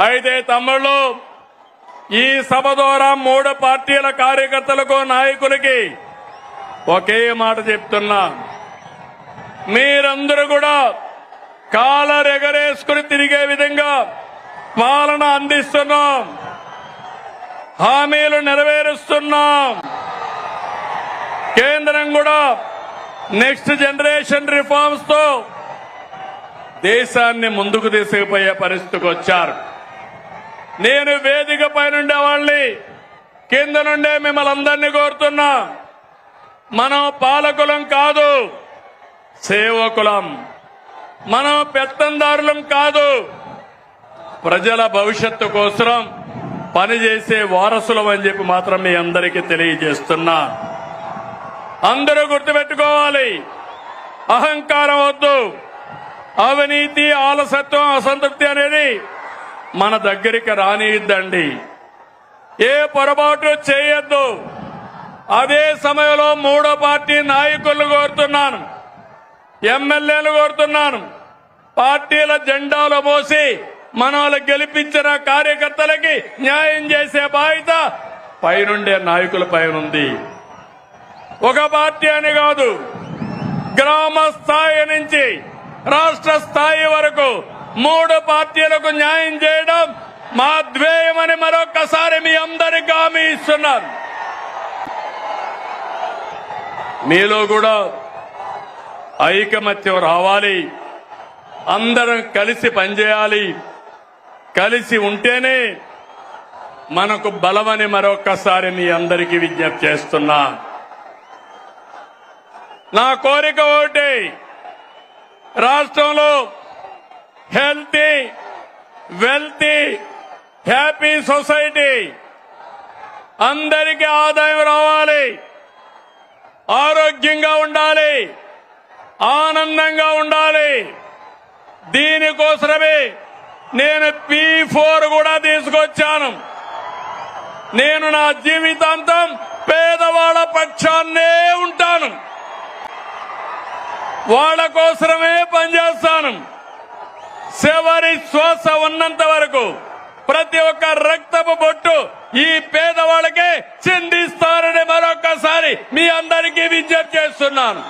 అయితే తమ్ముళ్ళు ఈ సభ ద్వారా మూడు పార్టీల కార్యకర్తలకు నాయకులకి ఒకే మాట చెప్తున్నా. మీరందరూ కూడా కాలరెగరేసుకుని తిరిగే విధంగా పాలన అందిస్తున్నాం. హామీలు నెరవేరుస్తున్నాం. కేంద్రం కూడా నెక్స్ట్ జనరేషన్ రిఫార్మ్స్తో దేశాన్ని ముందుకు తీసుకుపోయే పరిస్థితికి వచ్చారు. నేను వేదిక పైనుండే వాళ్ళని కింద నుండే మిమ్మల్ని అందరినీ కోరుతున్నా. మనం పాలకులం కాదు సేవకులం. మనం పెత్తందారులం కాదు ప్రజల భవిష్యత్తు కోసం పనిచేసే వారసులం అని చెప్పి మాత్రం మీ అందరికీ తెలియజేస్తున్నా. అందరూ గుర్తుపెట్టుకోవాలి అహంకారం వద్దు. అవినీతి ఆలసత్వం అసంతృప్తి అనేది మన దగ్గరికి రానియద్దండి ఏ పొరపాటు చేయొద్దు. అదే సమయంలో మూడో పార్టీ నాయకులను కోరుతున్నాను. ఎమ్మెల్యేలు కోరుతున్నాను. పార్టీల జెండాలు మోసి మనల్ని గెలిపించిన కార్యకర్తలకి న్యాయం చేసే బాధ్యత పైనుండే నాయకుల పైనుంది ఒక పార్టీ అని కాదు గ్రామ స్థాయి నుంచి రాష్ట్ర స్థాయి వరకు మూడు పార్టీలకు న్యాయం చేయడం మా ధ్యేయమని మరొకసారి మీ అందరికీ హామీ ఇస్తున్నాను. మీలో కూడా ఐకమత్యం రావాలి. అందరం కలిసి పనిచేయాలి. కలిసి ఉంటేనే మనకు బలమని మరొకసారి మీ అందరికీ విజ్ఞప్తి చేస్తున్నా. నా కోరిక ఒకటి. రాష్ట్రంలో హెల్తీ వెల్తీ హ్యాపీ సొసైటీ. అందరికీ ఆదాయం రావాలి. ఆరోగ్యంగా ఉండాలి. ఆనందంగా ఉండాలి. దీనికోసమే నేను పీ ఫోర్ కూడా తీసుకొచ్చాను. నేను నా జీవితాంతం పేదవాళ్ళ పక్షాన్నే ఉంటాను. వాళ్ళ కోసమే పనిచేస్తాను. చివరి శ్వాస ఉన్నంత వరకు ప్రతి ఒక్క రక్తపు బొట్టు ఈ పేదవాళ్ళకే చిందిస్తారని మరొకసారి మీ అందరికీ విజ్ఞప్తి చేస్తున్నాను.